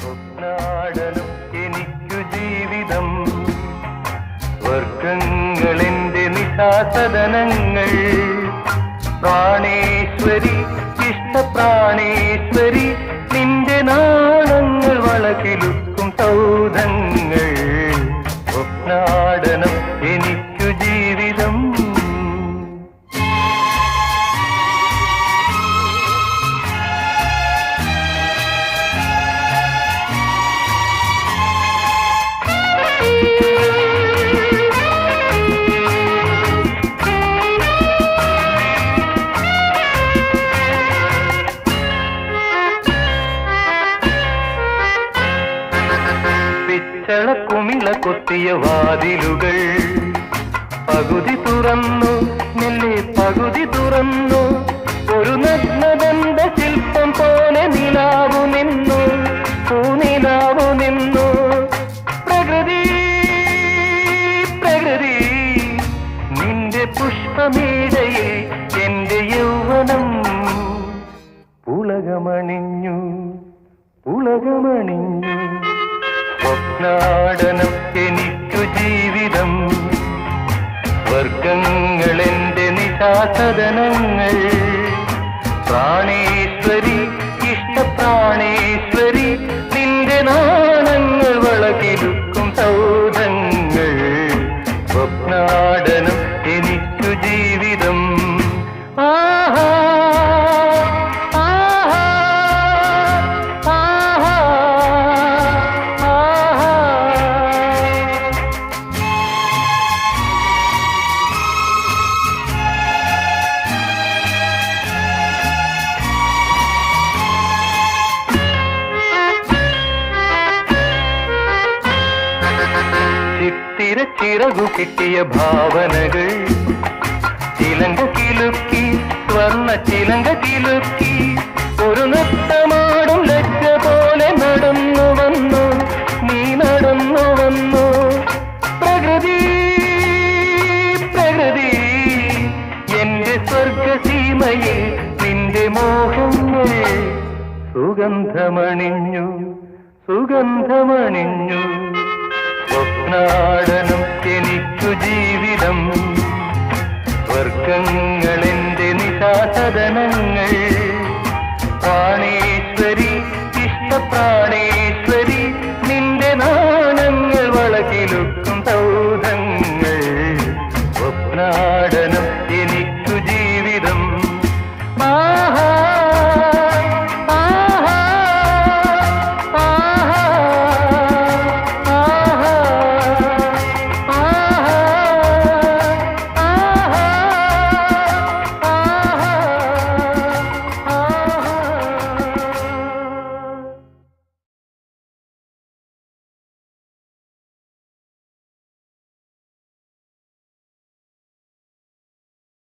സ്വപ്നാടനം എനിക്കു ജീവിതം. പ്രാണേശ്വരി ഇഷ്ടപ്രാണേശ്വരി പിച്ചള കുമിള കൊത്തിയ വാതിലുകൾ. പകുതി തുറന്നു മെല്ലെ പകുതി തുറന്നു. ഒരു നഗ്നദന്ത ശില്പം പോലെ നിലാവു നിന്നു പൂനിലാവു നിന്നു. പ്രകൃതി പ്രകൃതി നിന്റെ പുഷ്പമീടയിൽ എന്റെ യൗവനം പുളകമണിഞ്ഞു പുളകമണിഞ്ഞു. സ്വപ്നാടനം എനിക്കു ജീവിതം. വർഗങ്ങൾ എന്റെ നിശാസദനങ്ങൾ. ചിറകു കിട്ടിയ ഭാവനകൾ. ചിലങ്ക കിലുക്കി സ്വർണ ചിലങ്ക കിലുക്കി. ഒരു നൃത്തമാടും ലജ്ജ പോലെ നടന്നു വന്നു നീ നടന്നു വന്നു. പ്രകൃതി പ്രകൃതി എന്റെ സ്വർഗസീമയിൽ നിന്റെ മോഹങ്ങൾ സുഗന്ധമണിഞ്ഞു സുഗന്ധമണിഞ്ഞു. സ്വർണാടനം എനിക്കു ജീവിതം. സ്വർഗങ്ങളെന്റെ നിശാസദനങ്ങൾ. വാണി